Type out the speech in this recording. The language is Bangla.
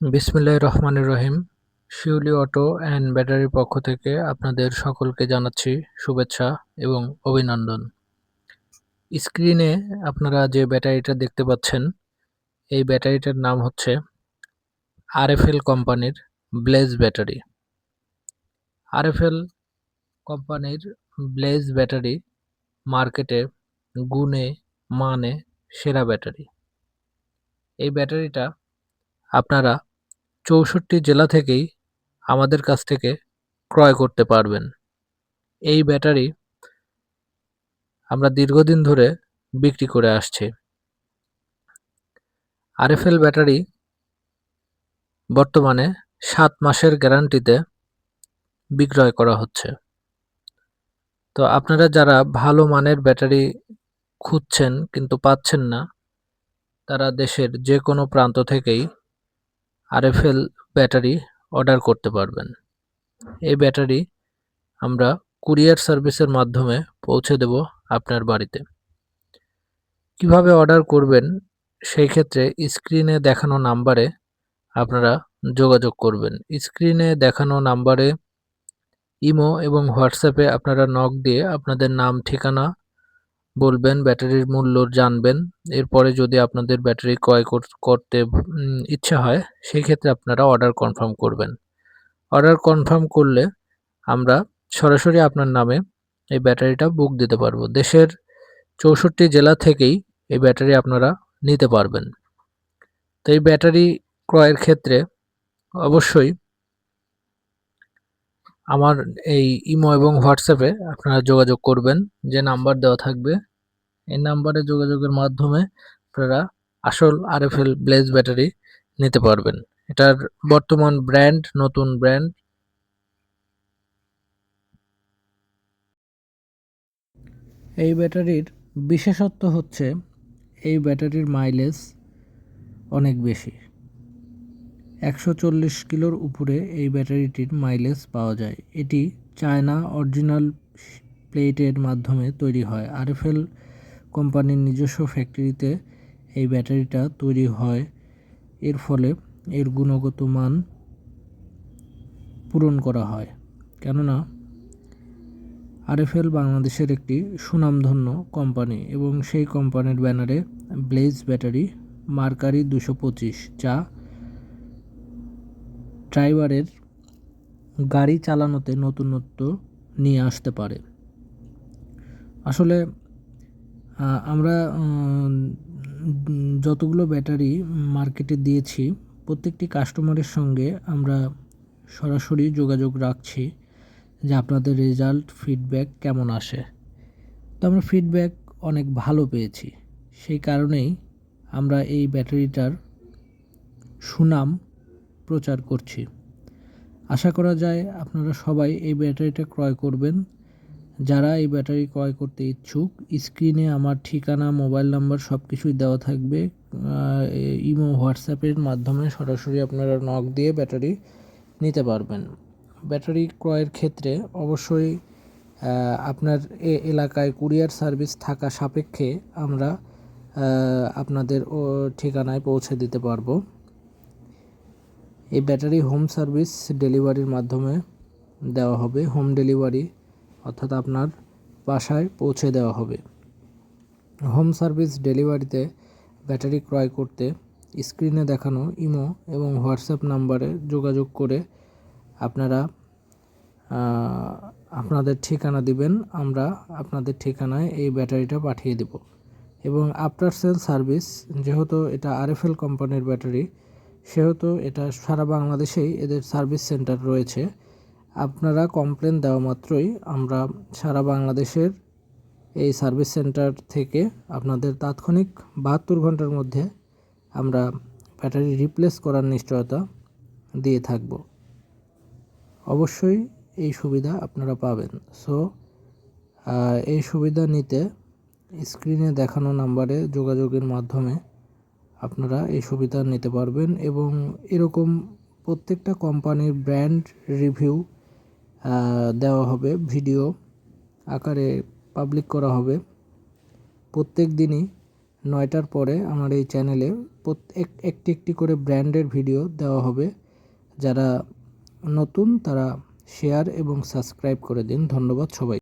বিসমিল্লাহির রহমানির রহিম। শিউলি অটো অ্যান্ড ব্যাটারির পক্ষ থেকে আপনাদের সকলকে জানাচ্ছি শুভেচ্ছা এবং অভিনন্দন। স্ক্রিনে আপনারা যে ব্যাটারিটা দেখতে পাচ্ছেন, এই ব্যাটারিটার নাম হচ্ছে আরএফএল কোম্পানির ব্লেজ ব্যাটারি। আরএফএল কোম্পানির ব্লেজ ব্যাটারি মার্কেটে গুণে মানে সেরা ব্যাটারি। এই ব্যাটারিটা আপনারা চৌষট্টি জেলা থেকেই আমাদের কাছ থেকে ক্রয় করতে পারবেন। এই ব্যাটারি আমরা দীর্ঘদিন ধরে বিক্রি করে আসছি। আরএফএল ব্যাটারি বর্তমানে সাত মাসের গ্যারান্টিতে বিক্রয় করা হচ্ছে। তো আপনারা যারা ভালো মানের ব্যাটারি খুঁজছেন কিন্তু পাচ্ছেন না, তারা দেশের যে কোনো প্রান্ত থেকেই আরএফএল ব্যাটারি অর্ডার করতে পারবেন। এই ব্যাটারি আমরা কুরিয়ার সার্ভিসের মাধ্যমে পৌঁছে দেব আপনার বাড়িতে। কীভাবে অর্ডার করবেন সেই ক্ষেত্রে স্ক্রিনে দেখানো নাম্বারে আপনারা যোগাযোগ করবেন। স্ক্রিনে দেখানো নাম্বারে ইমো এবং হোয়াটসঅ্যাপে আপনারা নক দিয়ে আপনাদের নাম, ঠিকানা বলবেন, ব্যাটারির মূল্য জানবেন। এরপরে যদি আপনাদের ব্যাটারি ক্রয় করতে ইচ্ছা হয় সেই ক্ষেত্রে আপনারা অর্ডার কনফার্ম করবেন। অর্ডার কনফার্ম করলে আমরা সরাসরি আপনার নামে এই ব্যাটারিটা বুক দিতে পারব। দেশের চৌষট্টি জেলা থেকেই এই ব্যাটারি আপনারা নিতে পারবেন। তো এই ব্যাটারি ক্রয়ের ক্ষেত্রে অবশ্যই আমার এই ইমো এবং হোয়াটসঅ্যাপে আপনারা যোগাযোগ করবেন, যে নাম্বার দেওয়া থাকবে। এই নাম্বারে যোগাযোগের মাধ্যমে আপনারা আসল আরএফএল ব্লেজ ব্যাটারি নিতে পারবেন। এটার বর্তমান ব্র্যান্ড, নতুন ব্র্যান্ড। এই ব্যাটারির বিশেষত্ব হচ্ছে, এই ব্যাটারির মাইলেজ অনেক বেশি। একশো চল্লিশ কিলোর উপরে এই ব্যাটারিটির মাইলেজ পাওয়া যায়। এটি চায়না অরিজিনাল প্লেটের মাধ্যমে তৈরি হয়। আরএফএল কোম্পানির নিজস্ব ফ্যাক্টরিতে এই ব্যাটারিটা তৈরি হয়। এর ফলে এর গুণগত মান পূরণ করা হয়। কেননা, আরএফএল বাংলাদেশের একটি সুনামধন্য কোম্পানি এবং সেই কোম্পানির ব্যানারে ব্লেজ ব্যাটারি মার্কারি দুশো পঁচিশ, যা ড্রাইভারের গাড়ি চালানোতে নতুনত্ব নিয়ে আসতে পারে। আসলে আমরা যতগুলো ব্যাটারি মার্কেটে দিয়েছি, প্রত্যেকটি কাস্টমারের সঙ্গে আমরা সরাসরি যোগাযোগ রাখছি যে আপনাদের রেজাল্ট, ফিডব্যাক কেমন আসে। তো আমরা ফিডব্যাক অনেক ভালো পেয়েছি। সেই কারণেই আমরা এই ব্যাটারিটার সুনাম প্রচার করছি। আশা করা যায় আপনারা সবাই এই ব্যাটারিটা ক্রয় করবেন। যারা এই ব্যাটারি ক্রয় করতে ইচ্ছুক, স্ক্রিনে আমার ঠিকানা, মোবাইল নাম্বার সব কিছুই দেওয়া থাকবে। ইমো, হোয়াটসঅ্যাপের মাধ্যমে সরাসরি আপনারা নক দিয়ে ব্যাটারি নিতে পারবেন। ব্যাটারি ক্রয়ের ক্ষেত্রে অবশ্যই আপনার এ এলাকায় কুরিয়ার সার্ভিস থাকা সাপেক্ষে আমরা আপনাদের ও ঠিকানায় পৌঁছে দিতে পারব। এই ব্যাটারি হোম সার্ভিস ডেলিভারির মাধ্যমে দেওয়া হবে। হোম ডেলিভারি অর্থাৎ আপনার বাসায় পৌঁছে দেওয়া হবে। হোম সার্ভিস ডেলিভারিতে ব্যাটারি ক্রয় করতে স্ক্রিনে দেখানো ইমো এবং হোয়াটসঅ্যাপ নাম্বারে যোগাযোগ করে আপনারা আপনাদের ঠিকানা দিবেন। আমরা আপনাদের ঠিকানায় এই ব্যাটারিটা পাঠিয়ে দেব। এবং আফটার সেল সার্ভিস, যেহেতু এটা আরএফএল কোম্পানির ব্যাটারি সেহেতু এটা সারা বাংলাদেশেই এদের সার্ভিস সেন্টার রয়েছে। আপনারা কমপ্লেন দেওয়া মাত্রই আমরা সারা বাংলাদেশের এই সার্ভিস সেন্টার থেকে আপনাদের তাৎক্ষণিক বাহাত্তর ঘণ্টার মধ্যে আমরা ব্যাটারি রিপ্লেস করার নিশ্চয়তা দিয়ে থাকব। অবশ্যই এই সুবিধা আপনারা পাবেন। সো এই সুবিধা নিতে স্ক্রিনে দেখানো নাম্বারে যোগাযোগের মাধ্যমে আপনারা এই সুবিধা নিতে পারবেন এবং এরকম প্রত্যেকটা কোম্পানির ব্র্যান্ড রিভিউ দেওয়া হবে, ভিডিও আকারে পাবলিক করা হবে। প্রত্যেক দিনই নয়টার পরে আমার এই চ্যানেলে প্রত্যেক একটি একটি করে ব্র্যান্ডের ভিডিও দেওয়া হবে। যারা নতুন তারা শেয়ার এবং সাবস্ক্রাইব করে দিন। ধন্যবাদ সবাই